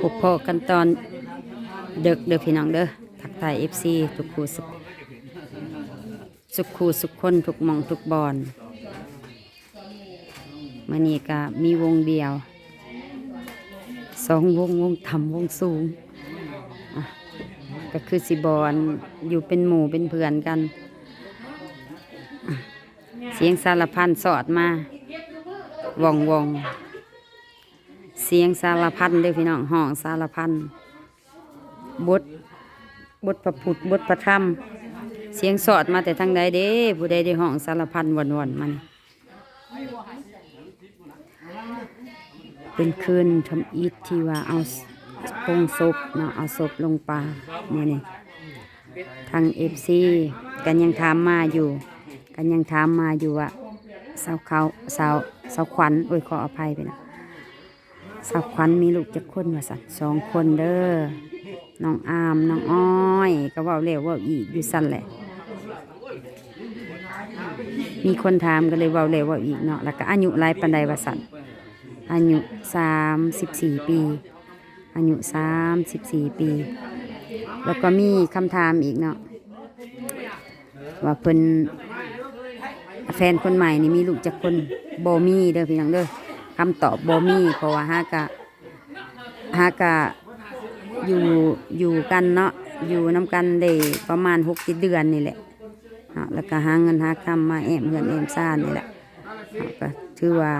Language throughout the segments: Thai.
พบพอกันตอนเด็กเด้อพี่น้องเด้อทักทายเอฟซีทุกคู่สุขสุขคู่สุขคนทุกมองทุกบอลมานี่ก็มีวงเดียวสองวงวงต่ำวงสูงก็คือสิบอลอยู่เป็นหมู่เป็นเพื่อนกัน เสียงสารพันสอดมาว่องวอง เสียงสารพันเด้อพี่น้องห้องสารพันบทบทพระพุทธบทพระธรรม เสียงสอดมาแต่ทางใดเด้ผู้ใดได้ห้องสารพันวันวันมันเป็นคืนทำอิฐที่ว่าเอาปงศพเนาะเอาศพลงปลาเนี่ยนี่ทางเอฟซีกันยังถามมาอยู่ กันยังถามมาอยู่ว่าสาวเขาสาวสาวขวัญโอ้ยขออภัยไปนะ สาวขวัญมีลูกจะคนว่าสันสองคนเด้อน้องอามน้องอ้อย ก็ว่าเร็วว่าอีกอยู่สั่นแหละ มีคนถามก็เลยว่าเร็วว่าอีกเนาะแล้วก็อายุหลายปันใดว่าสันอายุสามสิบสี่ปี อายุสามสิบสี่ปี แล้วก็มีคำถามอีกเนาะว่าเพิ่นแฟนคนใหม่นี่มีลูกจากคนโบมีเด้อพี่น้องเด้อ คำตอบบ่มีเพราะว่าฮากะฮากะอยู่อยู่กันเนาะอยู่น้กันได้ประมาณหกเดือนนี่แหละเนาะแล้วก็หาเงินหาคำมาแอมเงินแอมซ่านนี่แหละก็ถือว่า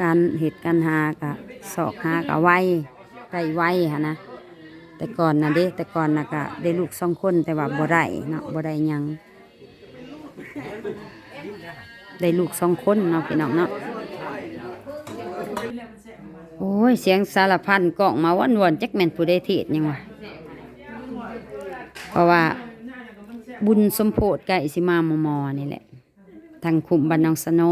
การเหตุการหากะสอกหากะไวได้ไวฮะนะแต่ก่อนนะเด้แต่ก่อนนะกะได้ลูกสองคนแต่ว่าบ่ได้เนาะบ่ได้ยังได้ลูกสองคนเนาะพี่น้องเนาะ โอ้ย เสียงสารพันกล่องมาวันวันจักแม่นผู้ใดเทศยังวะเพราะว่าบุญสมโพธไก่สิมามอมอนี่แหละ ทางคุมบันนองสโน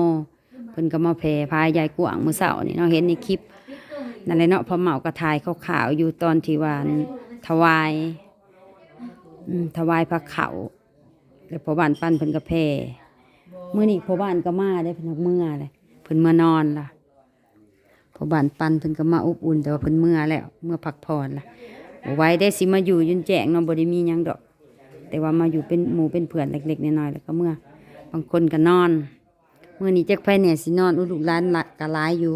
เพิ่นก็มาแผ่พายายกวางมือเสานี่เนาะเห็นในคลิปนั่นแหละเนาะพอเหมากระทายขาวๆอยู่ตอนที่วานถวายถวายพระเขาแล้วพอบ้านปั้นเพิ่นก็แผ่มื้อนี้พอบ้านก็มาได้เพิ่นเมื่อเลยเพิ่นเมื่อนอนล่ะ อบ้านปันเพิ่นก็มาอบอุ่นแต่ว่าเพิ่นเมื่อแล้วเมื่อพักผ่อนล่ะบ่ไหว้ได้สิมาอยู่ยืนแจงเนาะบ่ได้มีหยังดอก แต่ว่ามาอยู่เป็นหมู่เป็นเพื่อนเล็กๆน้อยๆแล้วก็เมื่อบางคนก็นอนเมื้อนี้จักไผเนี่ยสินอนอุลูกหลานละก็หลายอยู่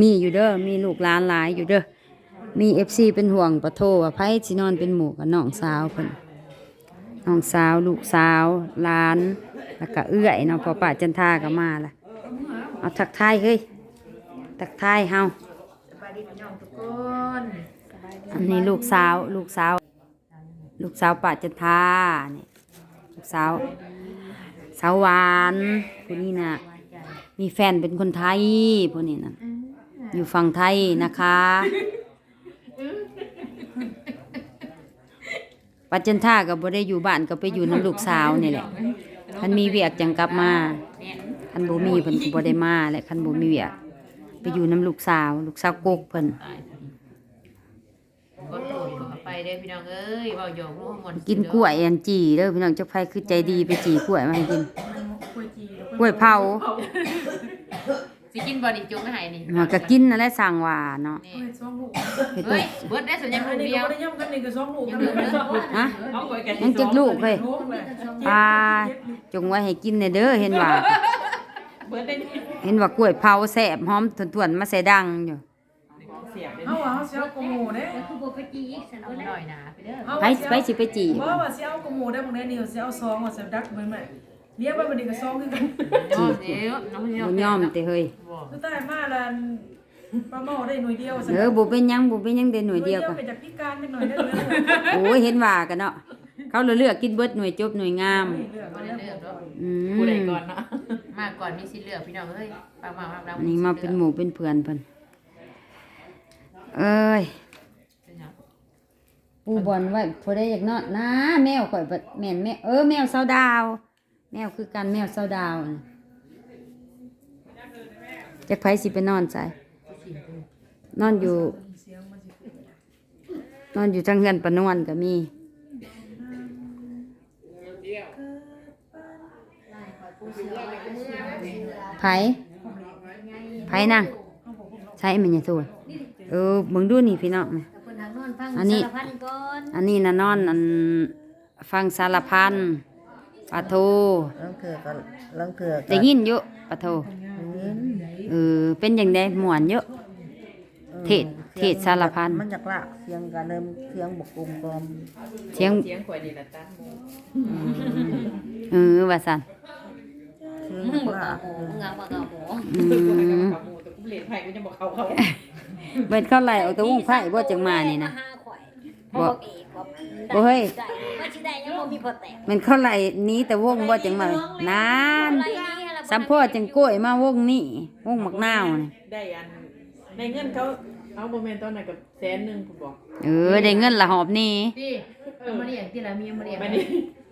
มีอยู่เด้อมีลูกหลานหลายอยู่เด้อมี FC เป็นห่วงปะโทว่าไผสินอนเป็นหมู่กับน้องสาวเพิ่นน้องสาวลูกสาวหลานแล้วก็เอื้อยเนาะพอป้าจันทาก็มาล่ะเอาทักทายเฮ้ย ตักทายเฮาสบายดีพี่น้องทุกคนอันนี้ลูกสาว ลูกสาว ลูกสาวป่าจันทานี่ลูกสาวสาวหวานผู้นี้น่ะมีแฟนเป็นคนไทยผู้นี้น่ะอยู่ฝั่งไทยนะคะปัจจันทาก็บ่ได้อยู่บ้านก็ไปอยู่น้ำลูกสาวนี่แหละคันมีเวียกจังกลับมาคันบ่มีเพิ่นก็บ่ได้มาและคันบ่มีเวียก ไปอยู่น้ำลูกสาว ลูกสาวกกเพิ่นก็โหลดเข้าไปเด้อพี่น้องเอ้ยเบาหยอกลูกหมดกินกล้วยอันจีเด้อพี่น้องเจ้าไผคือใจดีไปจีกล้วยมาให้กินกล้วยเผาสิกินบอดี้จุ๊กไม่หายนี่มันก็กินนั่นแหละสั่งว่าเนาะนี่สองลูกเฮ็ดเฮ้ยเบิร์ดได้ส่วนยังอัลูนกนี้เดียวก็ได้ย่อมกันนี่ก็สองลูกยังกันเหลือเด้อฮะยังจิกลูกเฮ้ยลูกเลยปลาจงไว้ให้กินเด้อเห็นว่า เบิร์ดได้นี่ เห็นว่ากล้วยเผาแซ่บหอมทวนๆมาใส่ดังอยู่เอาว่าเสียวกโมเด้เอาหน่อยนะไปเด้อไผไผสิไปจีเพราะว่าเสียวกโมได้บางแน่นี่เสียวซองว่าเสียวดักเหมือนไหมเรียกว่ามันนี่ก็ซองคือกันอ๋อเดี๋ยวน้องพี่น้องบ่ยอมแต่เฮ้ยคือใต้มาละปลาหม้อได้หน่วยเดียวเออบ่เป็นหยังบ่เป็นหยังเด้หน่วยเดียวก็เป็นจากพิการนิดหน่อยได้เลยโอ้ยเห็นว่ากันเนาะเขาเลือกกินเบิดหน่วยจบหน่วยงามบ่ได้เลือกเนาะอืมผู้ใดก่อนเนาะ มาก่อนมีสิทธิ์เลือกพี่น้องเอ้ยปากมาปากเราอันนี้มาเป็นหมู่เป็นเพื่อนเพิ่นเอ้ยปูบอลไว้พอได้อยากนอนนะแมวข่อยบัดแม่นแมวเออแมวเสาดาว แมวคือกันแมวเสาดาวน่ะจักไผสิไปนอนใส่นอนอยู่ นอนอยู่ทางเฮือนปะนวนก็มีไผ ไผนั่งใช่มันยังส่วนเอเออเบิ่งดูนี่พี่น้องกับเพิ่นทางนอนฟังอันนี้สารพันก่อนอันนี้น่ะนอนอันฟังสารพันปลาทูลังเถื่อก็ลังเถื่อก็ได้ยินอยู่ปลาทูยินเออเป็นจังได๋ม่วนเยอะเทศเทศสารพันมันจากละเสียงกันเดิมเสียงบกกลมกลมเสียงเสียงข่อยนี่ละตัดหมูเออว่าซั่นเสียง มึงจากบ่ละกล้าโหมึงเอาบ่กล้าโหอืมขาหมูแต่กูเหรียญไผ่กูจะบอกเขาเขาเบิดเข้าไล่ออกแตะวงไผ่บ่จังมานี่นะหาข่อยบ่บอกเอกว่าบ่เฮ้ยได้ว่าสิได้ยังบ่มีพอแตกมันเข้าไล่หนี้แต่วงบ่จังมานานไรนี้ล่ะสัมพ่อจังกล้วยมาวงนี้วงมักนาวนี่ได้อันในเงินเขาเอาโมเมนต์ตอนไหนกับแสนหนึ่งผมบอกเออได้เงินละหอบนี่พี่เอามาเรียนที่ละมีมาเรียนมานี่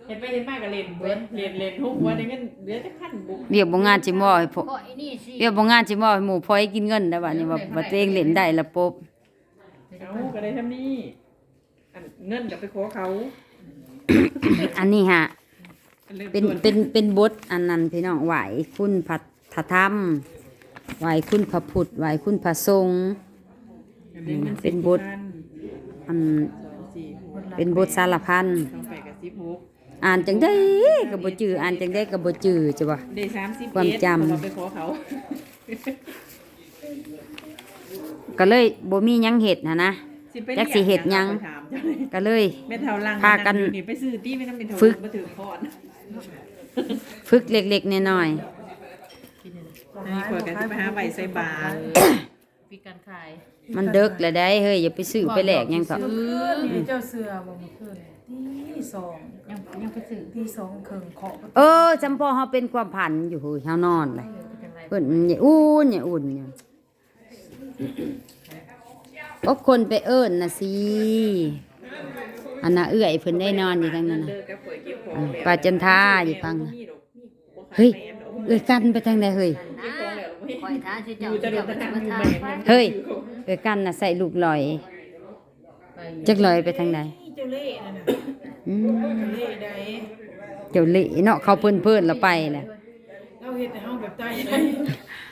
เห็นไปเห็นมากกับเรียนเบิร์ดเรียนเรียนทุกวันได้เงินเหลือจะขั้นบุกเรียกบ่งานสิบ่ให้พวกก็ไอ้นี่สิเรียกบ่งานสิบ่ให้หมู่พลอยกินเงินได้บัดนี้ว่าบ่ตัวเองเล่นได้ละปบเอาก็ได้ทำนี่อันเงินกับไปขอเขาอันนี้ฮะริ่มเป็นต้เป็นเป็นบทอันนั้นพี่น้องไหวคุณพัทธรรมไหวคุณพระพุทธไหวคุณพระสงฆ์ได้งิเป็นบทสิพันอันสองสี่หกเป็นบทสารพันสองแปดกับสิบหก อ่านจังได้ก็บ่จืออ่านจังได้ก็บ่จือจ้ะบ่ได้สามสิบความจำเอ็ดเราไปขอเขาก็เลยบ่มีหยังเฮ็ดนะนะไปจักสิเฮ็ดหยังไปถามจ้ะเลยก็เลยแม่เท่าลังพากันอยู่นี่ไปซื้อตี้ไม่ต้องเป็นเท่าฝึกมาถือคอนฝึกเล็กๆน้อยนี่ขวดกันจะไปหาใบใส่บาตรมีการขายๆมันเดึกแล้วได้เฮ้ยอย่าไปซื้อไปแลกหยังก็เออนี่เจ้าเสือบ่มาขึ้นตี สองยังยังไปซื้อตีสองครึ่งเคาะประตูเออจำพอเฮาเป็นความพันอยู่เฮ้ยเฮานอนเลยเป็นไรเพิ่นอย่าอุ่นอย่าอุ่นอยู่ก็คนไปเอิ้นน่ะสิอันน่ะเอื้อยเพิ่นได้นอนอยู่ทางนั้นน่ะเลิกกับขวดเก็บของอืมแล้วปาจันทาอยู่ฟังน่ะเฮ้ยเอ้ยกันไปทางใดเฮ้ยนะข่อยท้าสิอเจ้ายู่จะโดเจ้านตะสินังมาอยู่ทาแม่นเฮ้ยเอ้ยกันน่ะใส่ลูกลอยไปจักลอยไปทางใดนี่ เจ้าเล่นั่นน่ะอืมเจ้าเล่ใดเดี๋ยวเละเนาะเขาเพิ่นๆแล้วไปแหละเราเฮ็ดให้เฮาแบบตายได้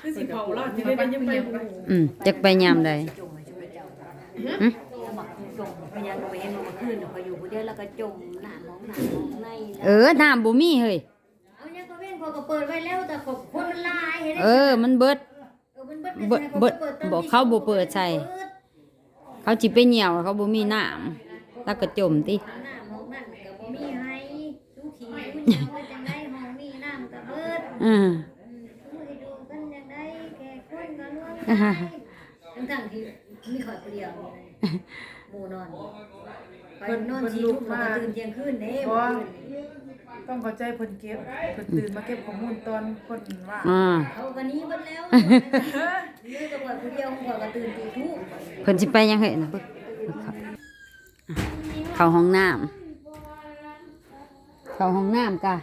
คือสิเผาเราจะได้ยังไปบ่อืมจักไปยามใดจมให้ช่วยเจ้าหึสมัครจมพยังไปเห็นมันขึ้นพออยู่ผู้เดียวแล้วก็จมหน้ามองหน้ามองในเออน้ำบ่มีเฮ้ยเอายังก็เว้นพอก็เปิดไว้แล้วแต่ก็คนมันหลายเห็นเออมันเบิดเออ มันเบิดเบิดเบิดบอกเขาบ่เปิดใส่เขาจิไปเหี่ยวเขาบ่มีน้ำแล้วก็จมติ หน้ามองนั่นก็บ่มีให้ดูขี้ดูหยังว่าจังไดห้องนี้น้ำก็เบิด อ่าอืมมือดูกันจังไดแก่คนก็ร่วมกันทั้งทั้งๆที่มีข่อยผู้เดียวนี่นะหมู่นอนข่อยนอนสี่ทุ่มแล้วก็ตื่นเที่ยงคืนเด้บ่เมื่อคืนนี้ต้องเข้าใจเพิ่นเก็บเพิ่นตื่นมาเก็บข้อมูลตอนเพิ่นว่าอ่าเขาก็หนี้เบิดแล้วเหลือแต่ข่อยผู้เดียวข่อยก็ตื่นตีทุ่มเพิ่นสิไปยังเฮ้ยนะเบิ่งเข้าห้องน้ำเข้าห้องน้ำกะ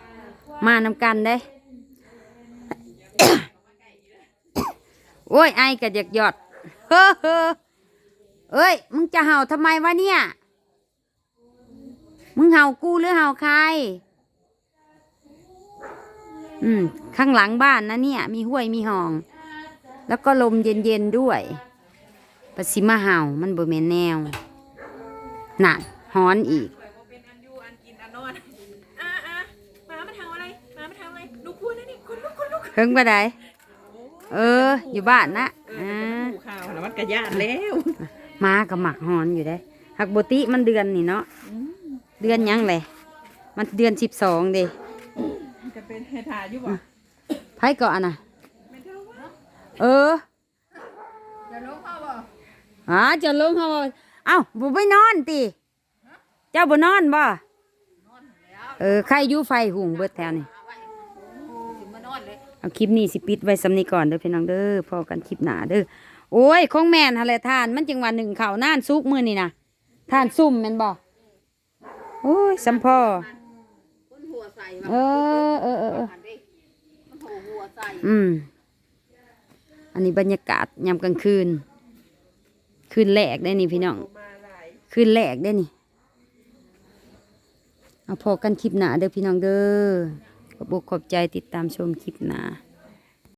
มานำกันเด้ โอ้ยไอก็อยากหยอดเฮ้อเฮ้อเอ้ย มึงจะเห่าทำไมวะเนี่ย มึงเห่ากูหรือเห่าใคร อืม ข้างหลังบ้านนะเนี่ย มีห้วยมีหอง แล้วก็ลมเย็นๆด้วยปสิมาเห่ามันบ่แม่นแนวน่ะฮ้อนอีกเป็นอันยูอันกินอันนอนอ่าอ่ามามาทำอะไรมามาทำอะไรลูกพูดนะนี่คนลุกคนลุกเพิ่งไปได เออ อยู่บ้านนะเออ่อาหูข่าวแล้วมันกระยานแล้วมากับหมักฮอนอยู่ได้หักโบติมันเดือนนี่เนาะเดือนหยังเลยมันเดือนสิบสองเด้จะเป็นให้ทาอยู่บ่ไผก่อนน่ะเออจะลงเขาบ่อ๋อจะลงเขาบ่เอ้าบ่ไปนอนติเจ้าบ่นอนบ่เออใครอยู่ไฟหุงเบิดแถวนี่ เอาคลิปนี้สิปิดไว้สำนีก่อนเด้อพี่น้องเด้อพอกันคลิปหนาเด้อโอ้ยของแม่นหั่นแหละทาน มันจังว่าหนึ่งเขาน่านสุกมือนี่นะทานซุ่มแม่นบ่โอ้ยสัมพ่อเออเออเอออืมอันนี้บรรยากาศยามกลางคืน คืนแรกได้นี่พี่น้อง คืนแรกได้นี่เอาพอกันคลิปหนาเด้อพี่น้องเด้อ ขอบุกขอบใจติดตามชมคลิปหนา